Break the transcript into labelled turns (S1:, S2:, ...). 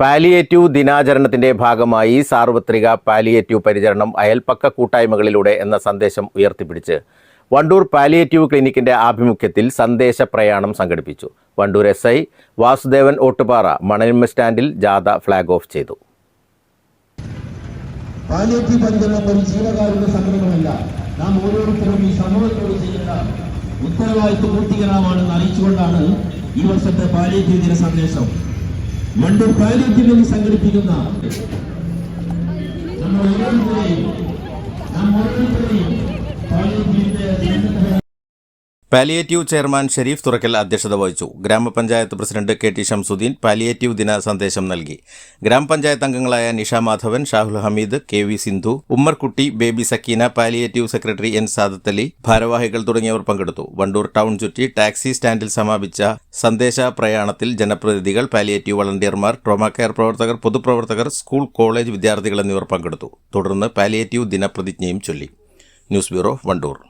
S1: Palliative ദിനാചരണത്തിന്റെ ഭാഗമായി സാർവത്രിക പാലിയേറ്റീവ് പരിചരണം അയൽപ്പക്ക കൂട്ടായ്മകളിലൂടെ എന്ന സന്ദേശം ഉയർത്തിപ്പിടിച്ച് വണ്ടൂർ പാലിയേറ്റീവ് ക്ലിനിക്കിന്റെ ആഭിമുഖ്യത്തിൽ സന്ദേശ പ്രയാണം സംഘടിപ്പിച്ചു. വണ്ടൂർ എസ് ഐ വാസുദേവൻ ഓട്ടുപാറ മണലിമ സ്റ്റാൻഡിൽ ജാഥ ഫ്ളാഗ് ഓഫ് ചെയ്തു.
S2: പാലിയേറ്റീവ് നാം ഓരോരുത്തരും ഈ ചെയ്യുന്ന ഉത്തരവാദിത്വ പൂർത്തീകരണമാണെന്ന് അറിയിച്ചുകൊണ്ടാണ് ഈ വർഷത്തെ പാലിയേറ്റീവ് ദിന സന്ദേശം. മണ്ടൂർ വേണ്ടി സംഘടിപ്പിക്കുന്ന
S1: പാലിയേറ്റീവ് ചെയർമാൻ ഷെരീഫ് തുറക്കൽ അധ്യക്ഷത വഹിച്ചു. ഗ്രാമപഞ്ചായത്ത് president K T Shamsuddeen palliative ദിന സന്ദേശം നൽകി. ഗ്രാമപഞ്ചായത്ത് അംഗങ്ങളായ Nisha Madhavan Shahul Hameed K V Sindhu Ummerkutty Baby Sakkeena palliative secretary N Sadath Ali ഭാരവാഹികൾ തുടങ്ങിയവർ പങ്കെടുത്തു. വണ്ടൂർ ടൗൺ ചുറ്റി ടാക്സി സ്റ്റാൻഡിൽ സമാപിച്ച സന്ദേശ പ്രയാണത്തിൽ ജനപ്രതിനിധികൾ പാലിയേറ്റീവ് വളണ്ടിയർമാർ ട്രോമാ കെയർ പ്രവർത്തകർ പൊതുപ്രവർത്തകർ സ്കൂൾ കോളേജ് വിദ്യാർത്ഥികൾ എന്നിവർ പങ്കെടുത്തു. തുടർന്ന് പാലിയേറ്റീവ് ദിന പ്രതിജ്ഞയും ചൊല്ലി. News bureau Wandoor.